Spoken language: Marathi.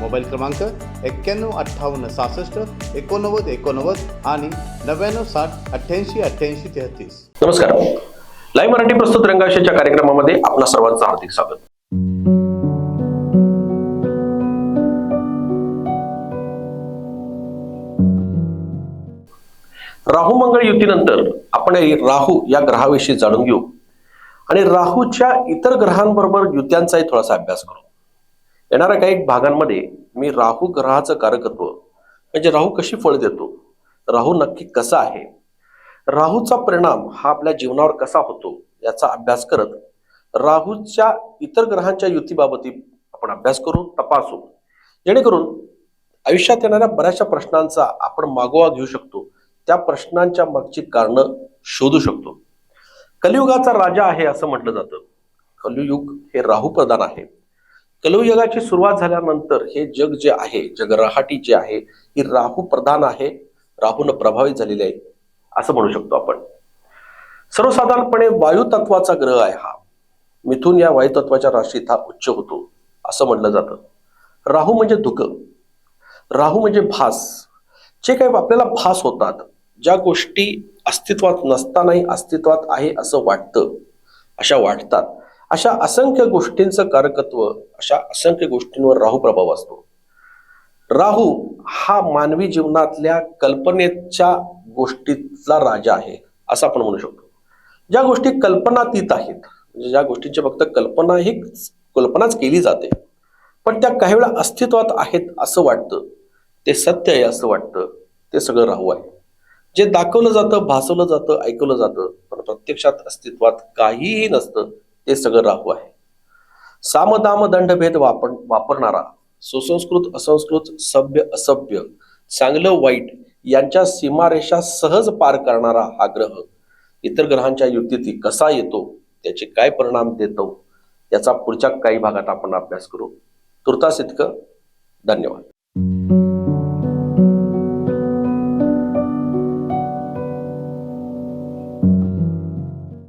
मोबाईल क्रमांक एक्क्याण्णव अठ्ठावन्न सहासष्ट एकोणनव्वद एकोणनव्वद आणि नव्याण्णव साठ अठ्ठ्याऐंशी अठ्ठ्याऐंशी तेहतीस. नमस्कार. लाईव्ह मराठी प्रस्तुत रंगाशेच्या कार्यक्रमामध्ये आपला सर्वांचं हार्दिक स्वागत. राहू मंगळ युतीनंतर आपण राहू या ग्रहाविषयी जाणून घेऊ. आणि राहूच्या इतर ग्रहांबरोबर युत्यांचाही थोडासा अभ्यास करू. येणाऱ्या काही भागांमध्ये मी राहू ग्रहाचं कारकत्व म्हणजे राहू कशी फळ देतो? राहू नक्की कसा आहे? राहूचा परिणाम हा आपल्या जीवनावर कसा होतो याचा अभ्यास करत राहूच्या इतर ग्रहांच्या युतीबाबत आपण अभ्यास करू तपासू. जेणेकरून आयुष्यात येणाऱ्या बऱ्याचशा प्रश्नांचा आपण मागोवा घेऊ शकतो. त्या प्रश्नांच्या मागची कारणं शोधू शकतो. कलियुगाचा राजा आहे असं म्हटलं जातं. कलियुग हे राहू प्रधान आहे. कलयुगाची सुरुवात झाल्यानंतर हे जग जे आहे जगरहाटी जे आहे ही राहू प्रधान आहे राहून प्रभावित झालेली आहे असं म्हणू शकतो आपण. सर्वसाधारणपणे वायू तत्वाचा ग्रह आहे हा. मिथून या वायू तत्वाच्या राशीत हा उच्च होतो असं म्हटलं जातं. राहू म्हणजे धुक. राहू म्हणजे भास. जे काही आपल्याला भास होतात ज्या गोष्टी अस्तित्वात नसतानाही अस्तित्वात आहे असं वाटतं अशा वाटतात. अशा असंख्य गोष्टींचं कारकत्व अशा असंख्य गोष्टींवर राहू प्रभाव असतो. राहू हा मानवी जीवनातल्या कल्पनेच्या गोष्टीतला राजा आहे असं आपण म्हणू शकतो. ज्या गोष्टी कल्पनातीत आहेत म्हणजे ज्या गोष्टींची फक्त कल्पना ही कल्पनाच केली जाते पण त्या काही वेळा अस्तित्वात आहेत असं वाटतं ते सत्य आहे असं वाटतं ते सगळं राहू आहे. जे दाखवलं जातं भासवलं जातं ऐकवलं जातं पण प्रत्यक्षात अस्तित्वात काहीही नसतं ते सगळं राहू आहे. सामदाम दंडभेद वापर वापरणारा सुसंस्कृत असंस्कृत सभ्य असभ्य चांगलं वाईट यांच्या सीमारेषा सहज पार करणारा हा ग्रह इतर ग्रहांच्या युतीत कसा येतो त्याचे काय परिणाम देतो याचा पुढच्या काही भागात आपण अभ्यास करू. तुर्तास इतकं. धन्यवाद.